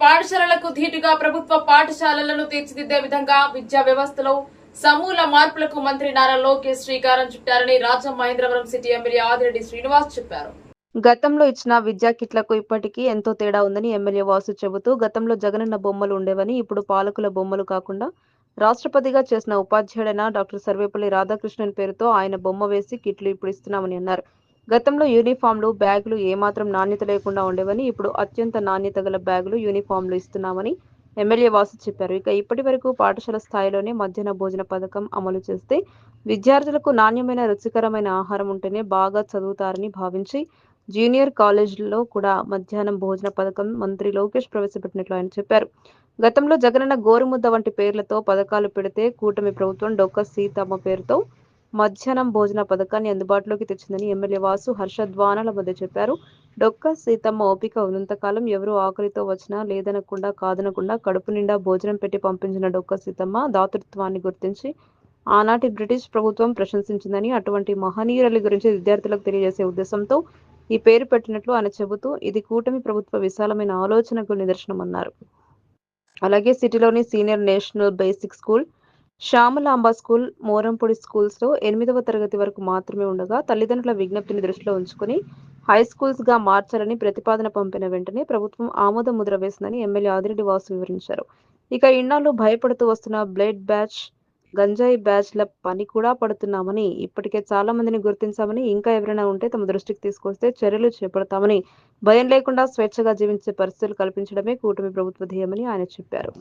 పాఠశాలలకు ధీటుగా ప్రభుత్వ పాఠశాలలను తీర్చిదిద్దే విధంగా విద్యా వ్యవస్థలో సమూల మార్పులకు మంత్రి నారా లోకేష్ శ్రీకారం చుట్టారని Rajamahendravaram city MLA Adireddy Srinivas చెప్పారు. గతంలో ఇచ్చిన విద్యా కిట్లకు ఇప్పటికీ ఎంతో తేడా ఉందని ఎమ్మెల్యే వాసు చెబుతూ గతంలో జగనన్న బొమ్మలు ఉండేవని ఇప్పుడు పాలకుల బొమ్మలు కాకుండా రాష్ట్రపతిగా చేసిన ఉపాధ్యాయుడైన డాక్టర్ సర్వేపల్లి రాధాకృష్ణన్ పేరుతో ఆయన బొమ్మ వేసి కిట్లు ఇప్పుడు ఇస్తున్నామని అన్నారు. గతంలో యూనిఫామ్లు బ్యాగులు ఏమాత్రం నాణ్యత లేకుండా ఉండేవని ఇప్పుడు అత్యంత నాణ్యత గల బ్యాగులు యూనిఫామ్లు ఇస్తున్నామని ఎమ్మెల్యే వాసు చెప్పారు. ఇక ఇప్పటి వరకు పాఠశాల స్థాయిలోనే మధ్యాహ్న భోజన పథకం అమలు చేస్తే విద్యార్థులకు నాణ్యమైన రుచికరమైన ఆహారం ఉంటేనే బాగా చదువుతారని భావించి జూనియర్ కాలేజీల్లో కూడా మధ్యాహ్నం భోజన పథకం మంత్రి లోకేష్ ప్రవేశపెట్టినట్లు ఆయన చెప్పారు. గతంలో జగనన్న గోరుముద్ద వంటి పేర్లతో పథకాలు పెడితే కూటమి ప్రభుత్వం డొక్క సీతమ్మ పేరుతో మధ్యాహ్నం భోజన పథకాన్ని అందుబాటులోకి తెచ్చిందని ఎమ్మెల్యే వాసు హర్షద్వానాల మధ్య చెప్పారు. డొక్క సీతమ్మ ఓపిక ఉన్నంతకాలం ఎవరు ఆకలితో వచ్చినా లేదనకుండా కాదనకుండా కడుపు నిండా భోజనం పెట్టి పంపించిన డొక్క సీతమ్మ దాతృత్వాన్ని గుర్తించి ఆనాటి బ్రిటిష్ ప్రభుత్వం ప్రశంసించిందని అటువంటి మహనీయుల గురించి విద్యార్థులకు తెలియజేసే ఉద్దేశంతో ఈ పేరు పెట్టినట్లు ఆయన చెబుతూ ఇది కూటమి ప్రభుత్వ విశాలమైన ఆలోచనకు నిదర్శనమన్నారు. అలాగే సిటీలోని senior national basic school Shyamalamba school Morampudi స్కూల్స్లో ఎనిమిదవ తరగతి వరకు మాత్రమే ఉండగా తల్లిదండ్రుల విజ్ఞప్తిని దృష్టిలో ఉంచుకుని హై స్కూల్స్గా మార్చాలని ప్రతిపాదన పంపిన వెంటనే ప్రభుత్వం ఆమోద ముద్ర వేసిందని ఎమ్మెల్యే ఆదిరెడ్డి వాసు వివరించారు. ఇక ఇన్నాళ్ళు భయపడుతూ వస్తున్న బ్లడ్ బ్యాచ్ గంజాయి బ్యాచ్ల పని కూడా పడుతున్నామని ఇప్పటికే చాలా మందిని గుర్తించామని ఇంకా ఎవరైనా ఉంటే తమ దృష్టికి తీసుకొస్తే చర్యలు చేపడతామని భయం లేకుండా స్వేచ్ఛగా జీవించే పరిస్థితులు కల్పించడమే కూటమి ప్రభుత్వ ధ్యేయమని ఆయన చెప్పారు.